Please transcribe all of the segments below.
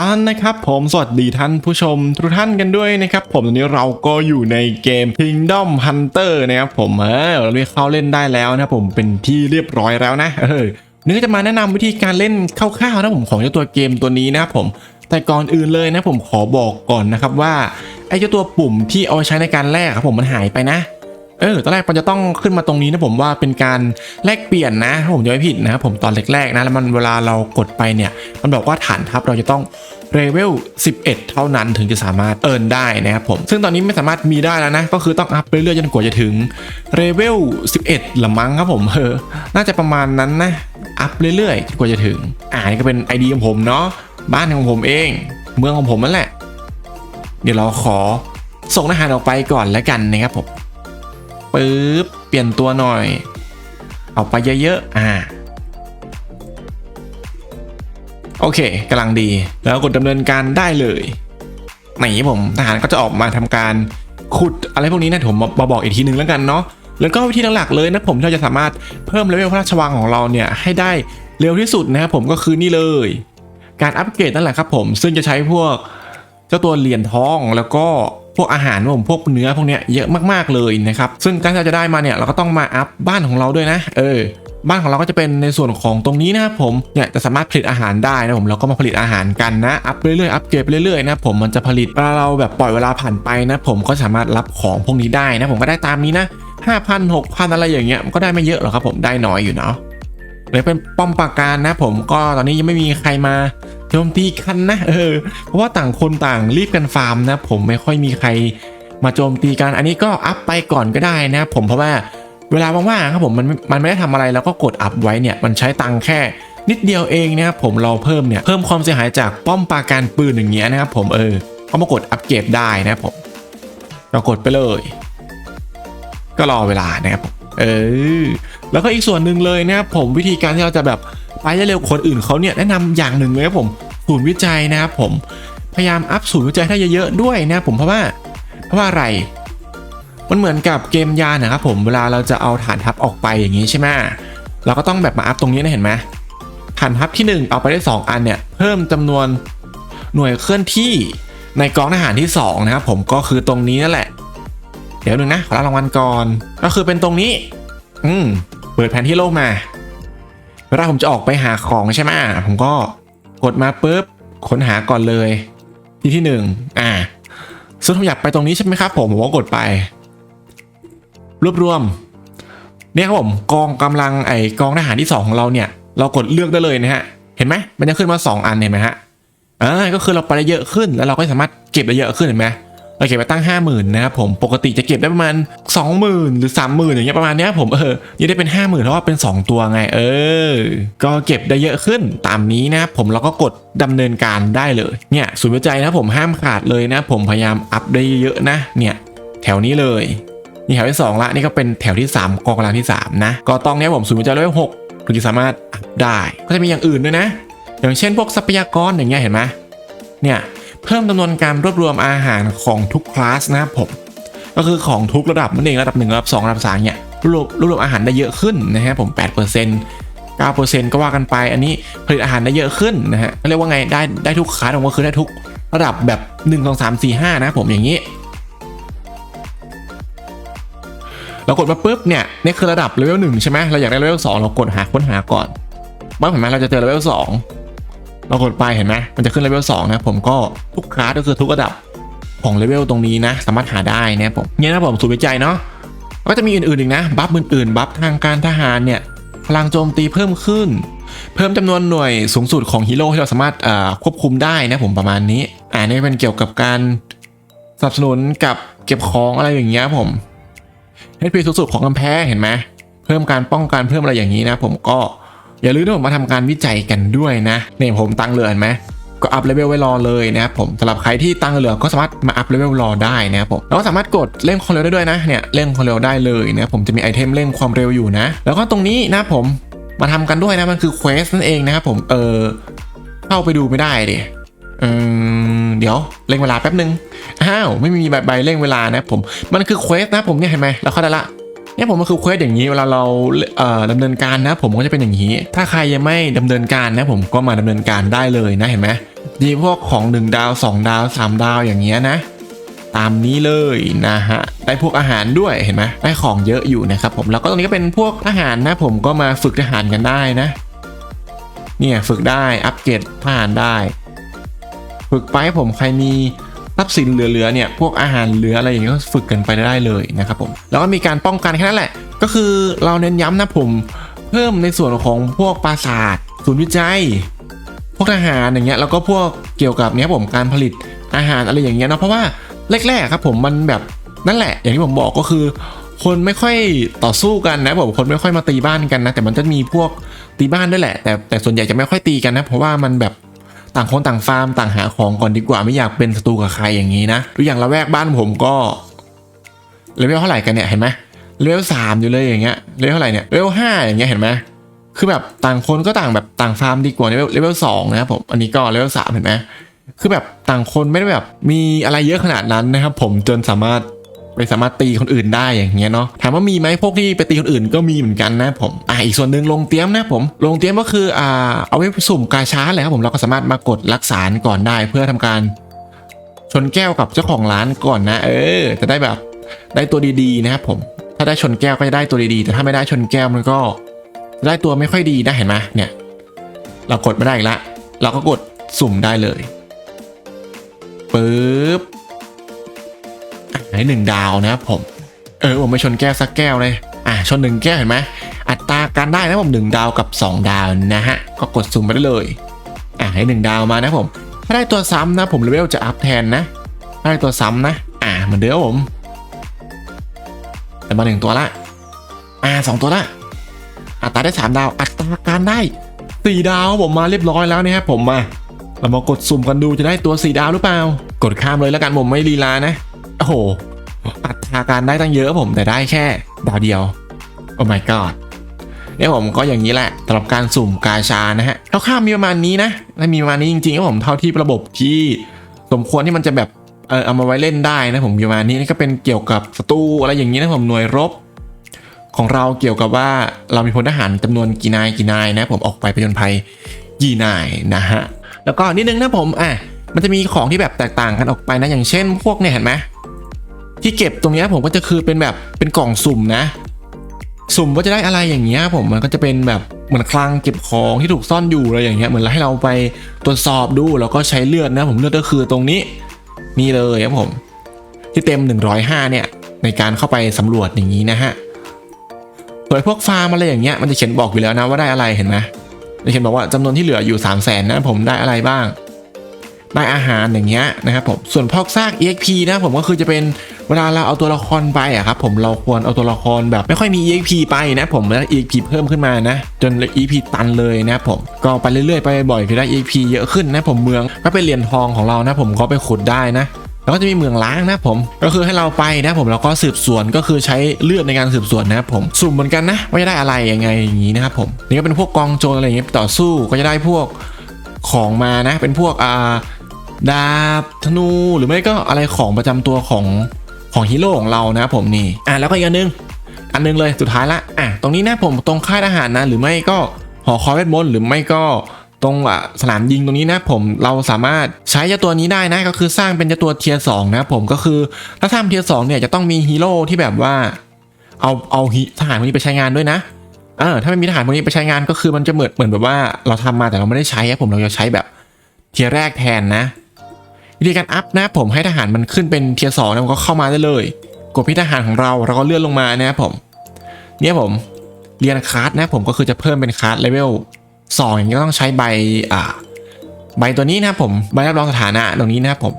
อันนะครับ ผมสวัสดีท่านผู้ชมทุกท่านกันด้วยนะครับ ผมตอนนี้เราก็อยู่ในเกม Kingdom Hunter นะครับผมเออเราเรียกเข้าเล่นได้แล้วนะผมเป็นที่เรียบร้อยแล้วนะเออนี่ก็จะมาแนะนำวิธีการเล่นคร่าวๆนะผมของเจ้าตัวเกมตัวนี้นะครับผมแต่ก่อนอื่นเลยนะผมขอบอกก่อนนะครับว่าไอ้เจ้าตัวปุ่มที่เอาใช้ในการแลกครับผมมันหายไปนะ เออตอนแรกมันจะต้องขึ้นมาตรงนี้นะผมว่าเป็นการแลกเปลี่ยนนะถ้าผมจะไม่ผิดนะครับผมตอนแรกๆนะแล้วมันเวลาเรากดไปเนี่ย มันบอกว่าฐานทัพเราจะต้องเลเวล 11 เท่านั้นถึงจะสามารถเอิร์นได้นะครับผม ซึ่งตอนนี้ไม่สามารถมีได้แล้วนะ ก็คือต้องอัพไปเรื่อยๆจนกว่าจะถึงเลเวล 11ละมั้งครับผมเออน่าจะประมาณนั้นนะ อัพเรื่อยๆจนกว่าจะถึง อ่านี่ก็เป็นไอเดียของผมเนาะบ้านของผมเอง เมืองของผมนั่นแหละ เดี๋ยวเราขอส่งทหารออกไปก่อนแล้วกันนะครับผม ปึ๊บ เปลี่ยนตัวหน่อย เอาไปเยอะๆ อ่า โอเคกำลังดี แล้วกดดำเนินการได้เลยไหนผมทหารก็จะออกมาทำการขุดอะไรพวกนี้นะผมมาบอกอีกทีหนึ่งแล้วกันเนาะแล้วก็วิธีหลักๆเลยนะผมที่เราจะสามารถเพิ่มเลเวลพระราชวังของเราเนี่ยให้ได้เร็วที่สุดนะครับผมก็คือนี่เลย การอัปเกรดนั่นแหละครับผมซึ่งจะใช้พวกเจ้าตัวเหรียญทองแล้วก็ พวกอาหารผมพวกเนื้อพวกเนี้ยเยอะมากๆเลยนะครับ ซึ่งการที่เราจะได้มาเนี่ยเราก็ต้องมาอัพบ้านของเราด้วยนะ เออบ้านของเราก็จะเป็นในส่วนของตรงนี้นะครับผมเนี่ยจะสามารถผลิตอาหารได้นะผมเราก็มาผลิตอาหารกันนะอัพเรื่อยๆอัพเกรดไปเรื่อยๆนะผมมันจะผลิตเวลาเราแบบปล่อยเวลาผ่านไปนะผมก็สามารถรับของพวกนี้ได้นะผมก็ได้ตามนี้นะ5,000 6,000 อะไรอย่างเงี้ยมันก็ได้ไม่เยอะหรอกครับผมได้น้อยอยู่เนาะ เลยเป็นป้อมปราการนะผมก็ตอนนี้ยังไม่มีใครมาโจมตีกันนะเออเพราะว่าต่างคนต่างรีบกันฟาร์มนะผมไม่ค่อยมีใครมาโจมตีกัน อันนี้ก็อัพไปก่อนก็ได้นะผมเพราะว่าเวลาว่างๆครับผมมันมันไม่ได้ทำอะไรแล้วก็กดอัพไว้เนี่ยมันใช้ตังค์แค่นิดเดียวเองนะครับผมเราเพิ่มเนี่ยเพิ่มความเสียหายจากป้อมปราการปืนอย่างเงี้ยนะครับผมเออก็มากดอัปเกรดได้นะครับผมเรากดไปเลย ก็รอเวลานะครับผม เออแล้วก็อีกส่วนหนึ่งเลยนะครับผมวิธีการที่เราจะแบบไปได้เร็วกว่าคนอื่นเขาเนี่ยแนะนำอย่างหนึ่งเลยครับผมศูนย์วิจัยนะครับผมพยายามอัพศูนย์วิจัยให้เยอะๆด้วยนะผมเพราะว่าเพราะว่าอะไร มันเหมือนกับเกมยานะครับผมเวลาเราจะเอาฐานทัพออกไปอย่างนี้ใช่ไหมเราก็ต้องแบบมาอัพตรงนี้นะเห็นไหมฐานทัพที่ 1 เอาไปได้ 2 อันเนี่ยเพิ่มจำนวนหน่วยเคลื่อนที่ในกองทหารที่ 2 นะครับผมก็คือตรงนี้นั่นแหละ เดี๋ยวหนึ่งนะขอรับรางวัลก่อน ก็คือเป็นตรงนี้ อืม เปิดแผนที่โลกมา เวลาผมจะออกไปหาของใช่ไหมผมก็กดมาปุ๊บ ค้นหาก่อนเลย ที่ที่หนึ่งอ่าซึ่งผมอยากไปตรงนี้ใช่ไหมครับผม ผมก็กดไป รวบรวม เนี่ยครับผม กองกำลังไอกองทหารที่ 2 ของเราเนี่ย เรากดเลือกได้เลยนะฮะ เห็นไหม มันจะขึ้นมา 2 อันเห็นไหมฮะอ่าก็คือเราไปได้เยอะขึ้น แล้วเราก็สามารถเก็บได้เยอะขึ้นเห็นไหม เราเก็บไปตั้ง 5 0,000นะครับผมปกติจะเก็บได้ประมาณ 20,000 หรือ 30,000 อย่างเงี้ยประมาณเนี้ยผมเออยังได้เป็น 50,000เพราะว่าเป็น 2 ตัวไง เออ ก็เก็บได้เยอะขึ้นตามนี้นะครับผมเราก็กดดำเนินการได้เลยเนี่ยศูนย์วิจัยนะผมห้ามขาดเลยนะ ผมพยายามอัพได้เยอะๆนะเนี่ยแถวนี้เลยนี่แถวที่ 2 ละนี่ก็เป็นแถวที่ 3 กองกำลังที่ 3 นะ ก็ต้องเนี้ยผมสูงวิจัยเลเวล6ถึงจะสามารถอัพได้ ก็จะมีอย่างอื่นด้วยนะ อย่างเช่นพวกทรัพยากรอย่างเงี้ยเห็นไหมเนี่ย เพิ่มจำนวนการรวบรวมอาหารของทุกคลาสนะครับผม ก็คือของทุกระดับนั่นเองระดับ 1 ระดับ 2 ระดับ3เนี่ยรวบรวบรวมอาหารได้เยอะขึ้นนะฮะผม 8% 9%ก็ว่ากันไป อันนี้ผลิตอาหารได้เยอะขึ้นนะฮะเรียกว่าไงได้ได้ทุกคลาสผมก็คือได้ทุกระดับแบบ 1 2 3 4 5 นะผมอย่างนี้เรากดมาปุ๊บเนี่ยนี่คือระดับเลเวลหนึ่งใช่ไหมเราอยากได้เลเวลสองเรากดหาค้นหาก่อนบ้างเห็นไหมเราจะเจอเลเวลสอง เรากดไปเห็นไหมมันจะขึ้นเลเวลสองนะผมก็ทุกคลาสก็คือทุกระดับของเลเวลตรงนี้นะ สามารถหาได้นะผมเนี่ยนะผมสูตรวิจัยเนาะก็จะมีอื่นๆอีกนะ บัฟอื่นๆ บัฟทางการทหารเนี่ยพลังโจมตีเพิ่มขึ้น เพิ่มจำนวนหน่วยสูงสุดของฮีโร่ที่เราสามารถควบคุมได้นะผมประมาณนี้ อ่านี่เป็นเกี่ยวกับการสนับสนุนกับเก็บของอะไรอย่างเงี้ยผมให้พีสูงสุดของกำแพงเห็นไหมเพิ่มการป้องกันเพิ่มอะไรอย่างนี้นะผมก็ อย่าลืมนะผมมาทำการวิจัยกันด้วยนะเนี่ยผมตั้งเรือนไหมก็อัพเลเวลไว้รอเลยนะครับผมสำหรับใครที่ตั้งเรือก็สามารถมาอัพเลเวลรอได้นะครับผมแล้วก็สามารถกดเร่งความเร็วได้ด้วยนะเนี่ยเร่งความเร็วได้เลยนะครับผมจะมีไอเทมเร่งความเร็วอยู่นะ แล้วก็ตรงนี้นะผมมาทำกันด้วยนะมันคือเควสนั่นเองนะครับผมเออเข้าไปดูไม่ได้ดิเออเดี๋ยวเร่งเวลาแป๊บนึงอ้าวไม่มีใบใบเร่งเวลานะผมมันคือเควสนะผมเนี่ยเห็นไหมเราเข้าได้ละ เนี่ยผมมันคือเควสอย่างนี้เวลาเราเอ่อดำเนินการนะ ผมก็จะเป็นอย่างนี้ ถ้าใครยังไม่ดำเนินการนะ ผมก็มาดำเนินการได้เลยนะเห็นไหมดีพวกของ 1 ดาว 2 ดาว 3 ดาวอย่างเงี้ยนะ ตามนี้เลยนะฮะได้พวกอาหารด้วยเห็นไหมได้ของเยอะอยู่นะครับผมแล้วก็ตรงนี้ก็เป็นพวกทหารนะ ผมก็มาฝึกทหารกันได้นะ เนี่ยฝึกได้อัปเกรดทหารได้ ฝึกไปผมใครมี ทรัพย์สินเหลือๆเนี่ยพวกอาหารเหลืออะไรอย่างเงี้ยก็ฝึกกันไปได้เลยนะครับผมแล้วก็มีการป้องกันแค่นั้นแหละ ก็คือเราเน้นย้ำนะผม เพิ่มในส่วนของพวกปราสาทศูนย์วิจัย พวกทหารอย่างเงี้ยแล้วก็พวกเกี่ยวกับเนี้ยผมการผลิตอาหารอะไรอย่างเงี้ยเนาะเพราะว่าแรกๆครับผมมันแบบนั่นแหละ อย่างที่ผมบอกก็คือ คนไม่ค่อยต่อสู้กันนะผมคนไม่ค่อยมาตีบ้านกันนะ แต่มันจะมีพวกตีบ้านด้วยแหละ แต่แต่ส่วนใหญ่จะไม่ค่อยตีกันนะ เพราะว่ามันแบบ ต่างคนต่างฟาร์มต่างหาของก่อนดีกว่าไม่อยากเป็นศัตรูกับใครอย่างนี้นะดูอย่างละแวกบ้านผมก็เลเวลเท่าไหร่กันเนี่ยเห็นไหมเลเวลสามอยู่เลยอย่างเงี้ยเลเวลเท่าไหร่เนี่ยเลเวลห้าอย่างเงี้ยเห็นไหมคือแบบต่างคนก็ต่างแบบต่างฟาร์มดีกว่าเลเวลเลเวลสองนะครับผมอันนี้ก็เลเวลสามเห็นไหมคือแบบต่างคนไม่ได้แบบมีอะไรเยอะขนาดนั้นนะครับผมจนสามารถ ไปสามารถตีคนอื่นได้อย่างเงี้ยเนาะถามว่ามีไหมพวกที่ไปตีคนอื่นก็มีเหมือนกันนะผมอ่าอีกส่วนหนึ่งลงเตรียมนะผมลงเตรียมก็คืออ่าเอาไว้สุ่มกาชาร์ดเลยครับผมเราก็สามารถมากดรักษาก่อนได้เพื่อทำการชนแก้วกับเจ้าของร้านก่อนนะ เออ จะได้แบบได้ตัวดีๆนะครับผมถ้าได้ชนแก้วก็จะได้ตัวดีๆ แต่ถ้าไม่ได้ชนแก้วมันก็ได้ตัวไม่ค่อยดีนะเห็นไหมเนี่ย เรากดไม่ได้อีกละ เราก็กดสุ่มได้เลยปึ๊บ ให้หนึ่งดาวนะครับผม เออผมไปชนแก้วสักแก้วเลย อะชนหนึ่งแก้วเห็นไหมอัตราการได้นะผมหนึ่งดาวกับ 2 ดาวนะฮะ ก็กดสุ่มไปได้เลย อะให้หนึ่งดาวมานะผม ถ้าได้ตัวซ้ำนะผมเลเวลจะอัพแทนนะถ้าได้ตัวซ้ำนะ อะเหมือนเดิมผมแต่มาหนึ่งตัวละ อะสองตัวละ อัตราได้ 3 ดาว อัตราการได้ 4 ดาวผมมาเรียบร้อยแล้วนะครับผมมา เรามากดสุ่มกันดูจะได้ตัว 4 ดาวหรือเปล่า กดข้ามเลยแล้วกันผมไม่ลีลานะ โอ้โห อัตราการได้ตั้งเยอะผมแต่ได้แค่ดาวเดียว โอ้ my god เนี่ยผมก็อย่างนี้แหละสำหรับการสุ่มกาชานะฮะคร่าวๆมีประมาณนี้นะ และมีประมาณนี้จริงๆครับผมเท่าที่ระบบที่สมควรที่มันจะแบบเออเอามาไว้เล่นได้นะผมประมาณนี้นี่ก็เป็นเกี่ยวกับศัตรูอะไรอย่างนี้นะผมหน่วยรบ ของเราเกี่ยวกับว่าเรามีพลทหารจำนวนกี่นายกี่นายนะผมออกไปผจญภัยกี่นายนะฮะแล้วก็นิดนึงนะผมอะมันจะมีของที่แบบแตกต่างกันออกไปนะอย่างเช่น พวกเนี่ยเห็นไหม ที่เก็บตรงนี้ผมก็จะคือเป็นแบบเป็นกล่องสุ่มนะ สุ่มว่าจะได้อะไรอย่างเงี้ยผมมันก็จะเป็นแบบเหมือนคลังเก็บของที่ถูกซ่อนอยู่อะไรอย่างเงี้ยเหมือนให้เราไปตรวจสอบดูแล้วก็ใช้เลือดนะ ผมเลือดก็คือตรงนี้นี่เลยครับผม ที่เต็ม 105 เนี่ย ในการเข้าไปสำรวจอย่างนี้นะฮะส่วนพวกฟาร์มอะไรอย่างเงี้ยมันจะเขียนบอกอยู่แล้วนะว่าได้อะไรเห็นไหมจะเขียนบอกว่าจำนวนที่เหลืออยู่3 0 0แสนนะผมได้อะไรบ้าง ได้อาหารอย่างเงี้ยนะครับผมส่วนพอกซาก EXP นะผมก็คือจะเป็น เวลาเราเอาตัวละครไปอะครับผมเราควรเอาตัวละครแบบไม่ค่อยมี EXP ไปนะผมแล้ว EXP เพิ่มขึ้นมานะ จน EP ตันเลยนะผมก็ไปเรื่อยๆไปบ่อยๆได้ EXP เยอะขึ้นนะผมเมืองก็เป็นเหรียญทองของเรานะ ผมก็ไปขุดได้นะแล้วก็จะมีเมืองล้างนะผมก็คือให้เราไปนะผมแล้วก็สืบสวนก็คือใช้เลือดในการสืบสวนนะผมสุ่มเหมือนกันนะว่าจะได้อะไรยังไงอย่างนี้นะครับผมนี่ก็เป็นพวกกองโจรอะไรอย่างเงี้ยต่อสู้ก็จะได้พวกของมานะ เป็นพวกอ่าดาบธนูหรือไม่ก็อะไรของประจำตัวของ ของฮีโร่ของเรานะครับผมนี่อะแล้วก็อีกอันนึง อันนึงเลยสุดท้ายละอะตรงนี้นะผมตรงค่ายทหารนะ หรือไม่ก็หอคอยเวทมนต์หรือไม่ก็ตรงอะสนามยิงตรงนี้นะผมเราสามารถใช้เจ้าตัวนี้ได้นะก็คือสร้างเป็นเจ้าตัวเทียร์สองนะผมก็คือถ้าทำเทียร์สองเนี่ยจะต้องมีฮีโร่ที่แบบว่า เอาเอาทหารพวกนี้ไปใช้งานด้วยนะเออถ้าไม่มีทหารพวกนี้ไปใช้งานก็คือมันจะเหมือนเหมือนแบบว่าเราทำมาแต่เราไม่ได้ใช้ผมเราจะใช้แบบเทียร์แรกแทนนะ วิธีการอัพนะผมให้ทหารมันขึ้นเป็นเทียร์สองนะมันก็เข้ามาได้เลย กดพิทหารของเราเราก็เลื่อนลงมานะครับผมเนี่ยผมเรียนคาร์ดนะผมก็คือจะเพิ่มเป็นคาร์ดเลเวลสองอย่างนี้ก็ต้องใช้ใบอ่าใบตัวนี้นะครับผมใบรับรองสถานะตรงนี้นะครับผม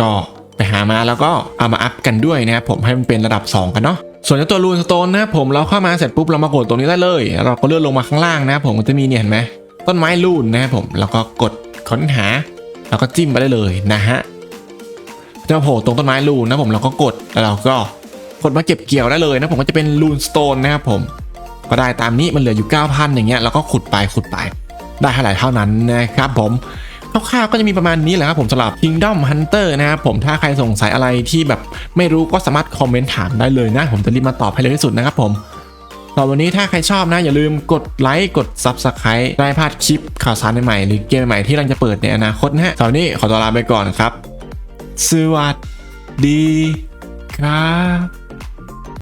ก็ไปหามาแล้วก็เอามาอัพกันด้วยนะครับผมให้มันเป็นระดับ 2 กันเนาะส่วนเจ้าตัวรูนสโตนนะครับผมเราเข้ามาเสร็จปุ๊บเรามากดตรงนี้ได้เลย เราก็เลื่อนลงมาข้างล่างนะครับผมจะมีเนี่ยเห็นไหมต้นไม้รูนนะครับผมแล้วก็กดค้นหา แล้วก็จิ้มไปได้เลยนะฮะจะมาโผล่ตรงต้นไม้รูนนะผมเราก็กดแล้วเราก็กดมาเก็บเกี่ยวได้เลยนะผมก็จะเป็นรูนสโตนนะครับผม ก็ได้ตามนี้มันเหลืออยู่ 9,000 อย่างเงี้ยแล้วก็ขุดไปขุดไป ได้เท่าไหร่เท่านั้นนะครับผมคร่าวๆก็จะมีประมาณนี้แหละครับผมสำหรับ Kingdom Hunter นะครับผมถ้าใครสงสัยอะไรที่แบบไม่รู้ก็สามารถคอมเมนต์ถามได้เลยนะ ผมจะรีบมาตอบให้เร็วที่สุดนะครับผม สำหรับวันนี้ถ้าใครชอบนะ อย่าลืมกดไลค์กด Subscribe ได้พลาดคลิปข่าวสารใหม่ๆหรือเกมใหม่ที่กำลังจะเปิดในอนาคตนะฮะสำหรับวันนี้ขอตัวลาไปก่อนครับ สวัสดีครับ